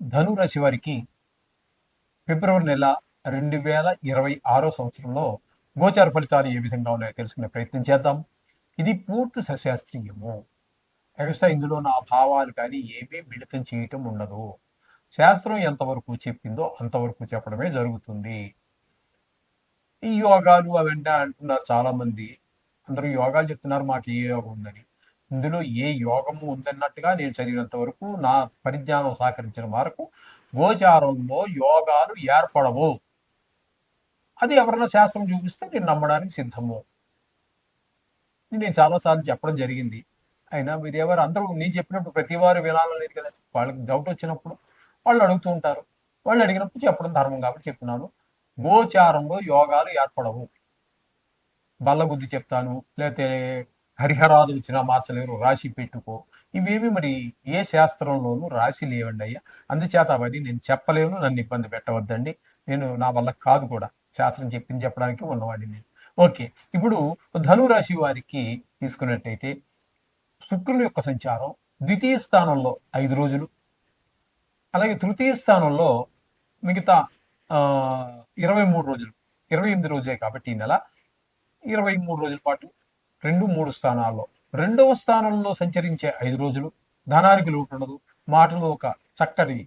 ధనురాశి వారికి ఫిబ్రవరి నెల రెండు వేల ఇరవై ఆరో సంవత్సరంలో గోచార ఫలితాలు ఏ విధంగా ఉన్నాయో తెలుసుకునే ప్రయత్నం చేద్దాం. ఇది పూర్తి సశాస్త్రీయము. ఎక్స్ట్రా ఇందులో నా భావాలు కానీ ఏమీ మిళితం చేయటం ఉండదు. శాస్త్రం ఎంతవరకు చెప్పిందో అంతవరకు చెప్పడమే జరుగుతుంది. ఈ యోగాలు అవంటే అంటున్నారు చాలామంది. అందరూ యోగాలు చెప్తున్నారు మాకు ఏ యోగం ఉందని. ఇందులో ఏ యోగము ఉందన్నట్టుగా నేను చదివినంత వరకు నా పరిజ్ఞానం సహకరించిన వరకు గోచారంలో యోగాలు ఏర్పడవు. అది ఎవరైనా శాస్త్రం చూపిస్తే నేను నమ్మడానికి సిద్ధము. నేను చాలాసార్లు చెప్పడం జరిగింది. అయినా మీరు ఎవరు అందరూ నేను చెప్పినప్పుడు ప్రతి వారు వినాలనేది కదా. వాళ్ళకి డౌట్ వచ్చినప్పుడు వాళ్ళు అడుగుతూ ఉంటారు. వాళ్ళు అడిగినప్పుడు చెప్పడం ధర్మం కాబట్టి చెప్తున్నాను. గోచారంలో యోగాలు ఏర్పడవు. బల్లగుద్ది చెప్తాను. లేకపోతే హరిహరాదు వచ్చినా మార్చలేరు రాశి పెట్టుకో. ఇవేమి మరి ఏ శాస్త్రంలోనూ రాశి లేవండి అయ్యా. అందుచేత అవన్నీ నేను చెప్పలేను నన్ను ఇబ్బంది పెట్టవద్దండి. నేను నా వల్ల కాదు కూడా శాస్త్రం చెప్పింది చెప్పడానికి ఉన్నవాడిని. నేను ఓకే ఇప్పుడు ధనురాశి వారికి తీసుకున్నట్టయితే శుక్రుని యొక్క సంచారం ద్వితీయ స్థానంలో ఐదు రోజులు అలాగే తృతీయ స్థానంలో మిగతా ఇరవై మూడు రోజులు. ఇరవై ఎనిమిది రోజులే కాబట్టి ఈ నెల ఇరవై మూడు రోజుల పాటు రెండు మూడు స్థానాల్లో. రెండవ స్థానంలో సంచరించే ఐదు రోజులు ధనానికి లోటు ఉండదు మాటలు ఒక చక్కటి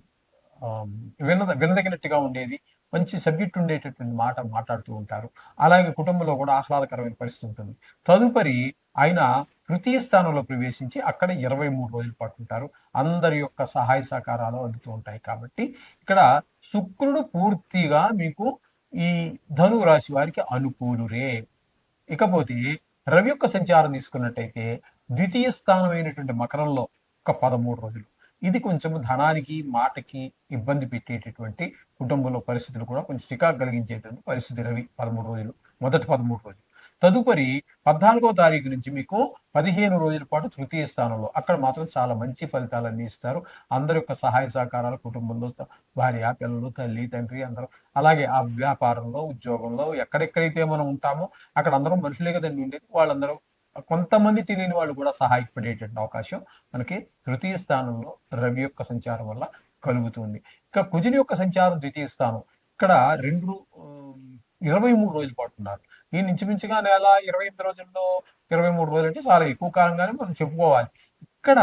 వినద వినదగినట్టుగా ఉండేది. మంచి సబ్జెక్ట్ ఉండేటటువంటి మాట మాట్లాడుతూ ఉంటారు. అలాగే కుటుంబంలో కూడా ఆహ్లాదకరమైన పరిస్థితి ఉంటుంది. తదుపరి ఆయన తృతీయ స్థానంలో ప్రవేశించి అక్కడ ఇరవై మూడు రోజులు పాటు ఉంటారు. అందరి యొక్క సహాయ సహకారాలు అందుతూ ఉంటాయి కాబట్టి ఇక్కడ శుక్రుడు పూర్తిగా మీకు ఈ ధను రాశి వారికి అనుకూలురే. ఇకపోతే రవి యొక్క సంచారం తీసుకున్నట్టయితే ద్వితీయ స్థానమైనటువంటి మకరంలో ఒక పదమూడు రోజులు. ఇది కొంచెం ధనానికి మాటకి ఇబ్బంది పెట్టేటటువంటి కుటుంబంలో పరిస్థితులు కూడా కొంచెం చికాకు కలిగించేటువంటి పరిస్థితి రవి పదమూడు రోజులు మొదటి పదమూడు రోజులు. తదుపరి పద్నాలుగో తారీఖు నుంచి మీకు పదిహేను రోజుల పాటు తృతీయ స్థానంలో అక్కడ మాత్రం చాలా మంచి ఫలితాలన్నీ ఇస్తారు. అందరి యొక్క సహాయ సహకారాలు కుటుంబంలో భార్య పిల్లలు తల్లి తండ్రి అందరూ అలాగే ఆ వ్యాపారంలో ఉద్యోగంలో ఎక్కడెక్కడైతే మనం ఉంటామో అక్కడ అందరం మనుషులే కదండి ఉండేది. వాళ్ళందరూ కొంతమంది తెలియని వాళ్ళు కూడా సహాయపడేటువంటి అవకాశం మనకి తృతీయ స్థానంలో రవి యొక్క సంచారం వల్ల కలుగుతుంది. ఇక కుజుని యొక్క సంచారం ద్వితీయ స్థానం ఇక్కడ రెండు ఇరవై మూడు రోజుల పాటు ఉన్నారు. ఈ ఇంచుమించుగా నెల ఇరవై ఎనిమిది రోజుల్లో ఇరవై మూడు రోజులు అంటే చాలా ఎక్కువ కాలంగానే మనం చెప్పుకోవాలి. ఇక్కడ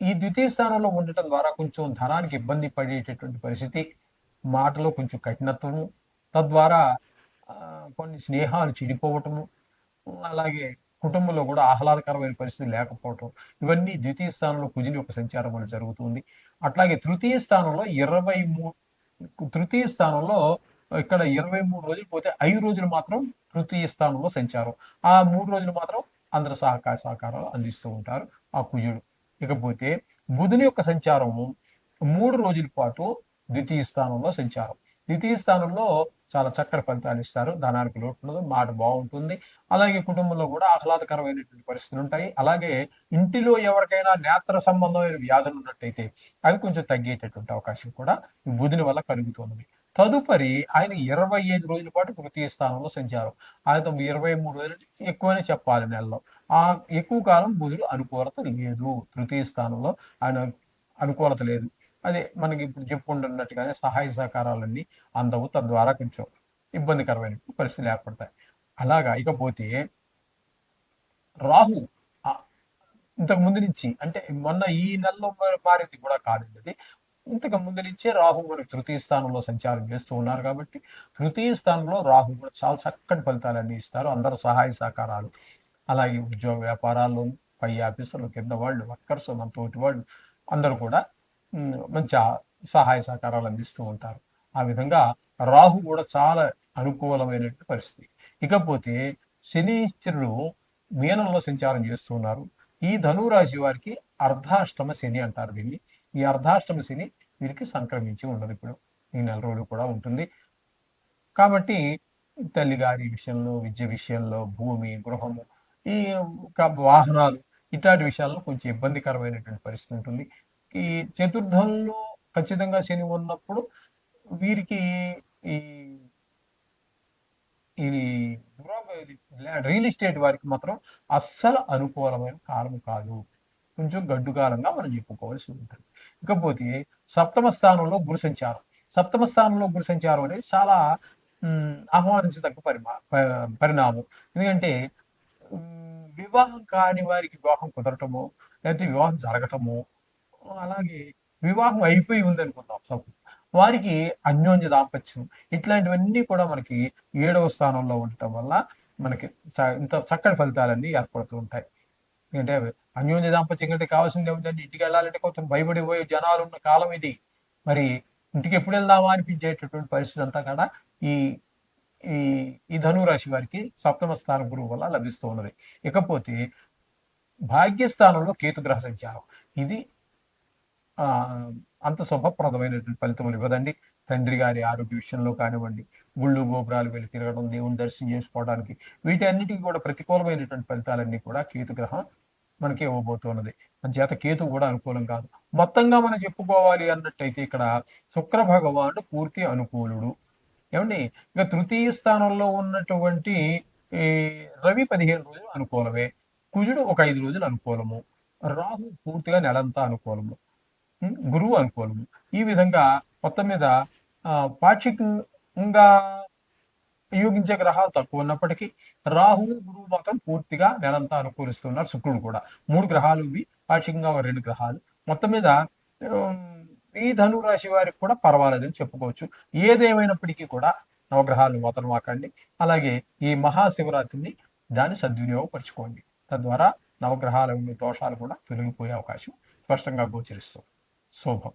ఈ ద్వితీయ స్థానంలో ఉండటం ద్వారా కొంచెం ధనానికి ఇబ్బంది పడేటటువంటి పరిస్థితి మాటలో కొంచెం కఠినత్వము తద్వారా కొన్ని స్నేహాలు చెడిపోవటము అలాగే కుటుంబంలో కూడా ఆహ్లాదకరమైన పరిస్థితి లేకపోవటం ఇవన్నీ ద్వితీయ స్థానంలో కుజుని యొక్క సంచారం వల్ల జరుగుతుంది. అట్లాగే తృతీయ స్థానంలో ఇరవై మూ తృతీయ స్థానంలో ఇక్కడ ఇరవై మూడు రోజులు పోతే ఐదు రోజులు మాత్రం తృతీయ స్థానంలో సంచారం. ఆ మూడు రోజులు మాత్రం అందరు సహకార సహకారాలు అందిస్తూ ఉంటారు ఆ కుజుడు. ఇకపోతే బుధుని యొక్క సంచారము మూడు రోజుల పాటు ద్వితీయ స్థానంలో సంచారం. ద్వితీయ స్థానంలో చాలా చక్కటి ఫలితాలు ఇస్తారు. ధనానికి లోటు ఉండదు మాట బాగుంటుంది. అలాగే కుటుంబంలో కూడా ఆహ్లాదకరమైనటువంటి పరిస్థితులు ఉంటాయి. అలాగే ఇంటిలో ఎవరికైనా నేత్ర సంబంధమైన వ్యాధులు ఉన్నట్టయితే అవి కొంచెం తగ్గేటటువంటి అవకాశం కూడా ఈ బుధుని వల్ల కలుగుతుంది. తదుపరి ఆయన ఇరవై ఐదు రోజుల పాటు తృతీయ స్థానంలో సంచారం. ఆయన ఇరవై మూడు రోజులు ఎక్కువనే చెప్పాలి నెలలో. ఆ ఎక్కువ కాలం బుధుడు అనుకూలత లేదు. తృతీయ స్థానంలో ఆయన అనుకూలత లేదు. అదే మనకి ఇప్పుడు చెప్పుకుంటున్నట్టుగానే సహాయ సహకారాలన్నీ అందవు. తద్వారా కొంచెం ఇబ్బందికరమైన పరిస్థితులు ఏర్పడతాయి. అలాగా ఇకపోతే రాహు ఆ, ఇంతకు ముందు నుంచి అంటే మొన్న ఈ నెలలో మారింది కూడా కాదండి అది. ఇంతకు ముందు నుంచే రాహు మనకి తృతీయ స్థానంలో సంచారం చేస్తూ ఉన్నారు కాబట్టి తృతీయ స్థానంలో రాహు కూడా చాలా చక్కటి ఫలితాలు ఇస్తారు. అందరు సహాయ సహకారాలు అలాగే ఉద్యోగ వ్యాపారాల్లో పై ఆఫీసులు కింద వాళ్ళు వర్కర్స్ మన తోటి వాళ్ళు అందరూ కూడా మంచి సహాయ సహకారాలు అందిస్తూ ఉంటారు. ఆ విధంగా రాహు కూడా చాలా అనుకూలమైన పరిస్థితి. ఇకపోతే శనీశ్వరుడు మీనంలో సంచారం చేస్తున్నారు ఈ ధనురాశి వారికి అర్ధాష్టమ శని అంటారు దీన్ని. ఈ అర్ధాష్టమ శని వీరికి సంక్రమించి ఉండదు ఇప్పుడు. ఈ నెల రోజులు కూడా ఉంటుంది. కాబట్టి తల్లిగారి విషయంలో విద్య విషయంలో భూమి గృహము ఈ ఒక వాహనాలు ఇట్లాంటి విషయాల్లో కొంచెం ఇబ్బందికరమైనటువంటి పరిస్థితి ఉంటుంది. ఈ చతుర్థంలో ఖచ్చితంగా శని ఉన్నప్పుడు వీరికి ఈ ఈ రియల్ ఎస్టేట్ వారికి మాత్రం అస్సలు అనుకూలమైన కాలం కాదు. కొంచెం గడ్డు కాలంగా మనం చెప్పుకోవాల్సి ఉంటుంది. ఇకపోతే సప్తమ స్థానంలో గురు సంచారం. సప్తమ స్థానంలో గురు సంచారం అనేది చాలా ఆహ్వానించదగ్గ పరిమా పరిణామం. ఎందుకంటే వివాహం కాని వారికి వివాహం కుదరటము లేకపోతే వివాహం జరగటము అలాగే వివాహం అయిపోయి ఉందనుకుందాం సో వారికి అన్యోన్య దాంపత్యం ఇట్లాంటివన్నీ కూడా మనకి ఏడవ స్థానంలో ఉండటం వల్ల మనకి ఇంత చక్కటి ఫలితాలన్నీ ఏర్పడుతూ ఉంటాయి. ఎందుకంటే అన్యోన్య దాంపత్యం కంటే కావాల్సింది ఏమిటంటే ఇంటికి వెళ్ళాలంటే కొంచెం భయపడిపోయే జనాలు ఉన్న కాలం ఇది. మరి ఇంటికి ఎప్పుడు వెళ్దామా అనిపించేటటువంటి పరిస్థితి అంతా కూడా ఈ ఈ ఈ ధనురాశి వారికి సప్తమ స్థానం గురువు వల్ల లభిస్తూ ఉన్నది. ఇకపోతే భాగ్యస్థానంలో కేతుగ్రహ సంచారం. ఇది ఆ అంత శుభప్రదమైనటువంటి ఫలితములు ఇవ్వదండి. తండ్రి గారి ఆరోగ్య విషయంలో కానివ్వండి గుళ్ళు గోపురాలు వెళ్ళి తిరగడం దేవుని దర్శనం చేసుకోవడానికి వీటన్నిటికీ కూడా ప్రతికూలమైనటువంటి ఫలితాలన్నీ కూడా కేతుగ్రహం మనకి ఇవ్వబోతున్నది చేత కేతు కూడా అనుకూలం కాదు. మొత్తంగా మనం చెప్పుకోవాలి అన్నట్టయితే ఇక్కడ శుక్ర భగవానుడు పూర్తి అనుకూలుడు. ఏమండి? ఇక తృతీయ స్థానంలో ఉన్నటువంటి ఈ రవి పదిహేను రోజులు అనుకూలమే. కుజుడు ఒక ఐదు రోజులు అనుకూలము. రాహు పూర్తిగా నెలంతా అనుకూలము. గురువు అనుకూలము. ఈ విధంగా మొత్తం మీద పాక్షికంగా యోగించే గ్రహాలు తక్కువ ఉన్నప్పటికీ రాహువు గురువు మాత్రం పూర్తిగా నెలంతా అనుకూలిస్తున్నారు శుక్రుడు కూడా. మూడు గ్రహాలు ఇవి. పాక్షికంగా ఒక రెండు గ్రహాలు. మొత్తం మీద ఈ ధనురాశి వారికి కూడా పర్వాలేదని చెప్పుకోవచ్చు. ఏదేమైనప్పటికీ కూడా నవగ్రహాలను వదలమాకండి అలాగే ఈ మహాశివరాత్రిని దాన్ని సద్వినియోగపరచుకోండి. తద్వారా నవగ్రహాల ఉండే దోషాలు కూడా తొలగిపోయే అవకాశం స్పష్టంగా గోచరిస్తుంది శోభం.